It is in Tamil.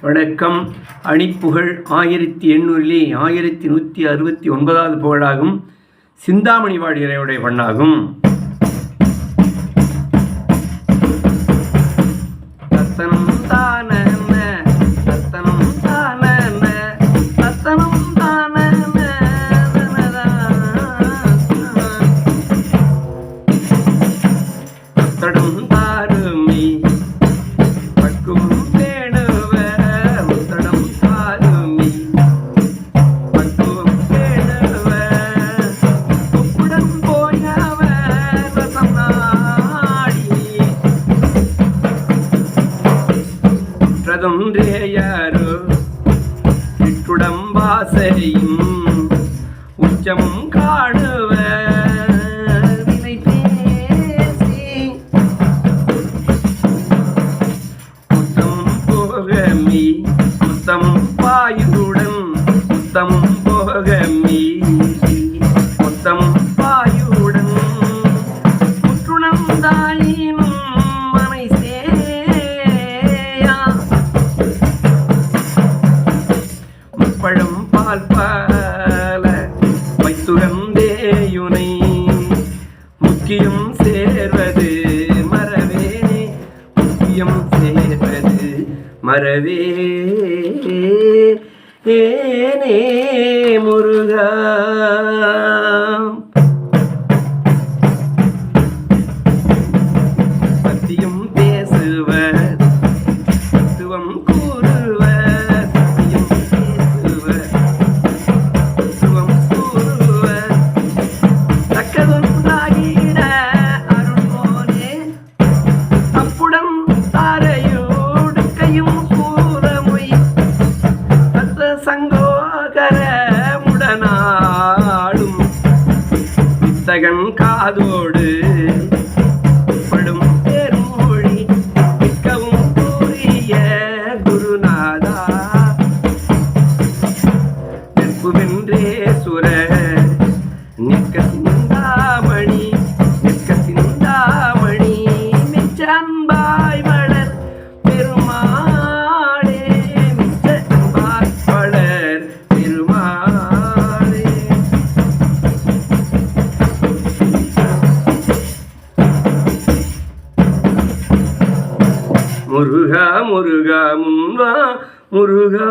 வணக்கம். அணிப்புகழ் ஆயிரத்தி எண்ணூறிலே ஆயிரத்தி நூற்றி அறுபத்தி ஒன்பதாவது புகழாகும். சிந்தாமணி வாடியரையுடைய பண்ணாகும் பிரதொன்றேயாரோ இட்டுடம்பாசையும் உச்சமும் காணுவ வினை பேசி முக்கியம் சேர்வது மறவே. முக்கியம் சேர்வது மறவே. ஏனே முருகா. சத்தியம் பேசுவர் தத்துவம் கூறுவர். வித்தகன் காதோடு படும் பெருமொழி மிக்கவும் கூறிய குருநாதா. நெற்புவென்றே சுர நிற்க சிந்தாமணி நிற்க சிந்தாமணி மிச்ச அன்பாய் முருகா முருகா முன்வா முருகா.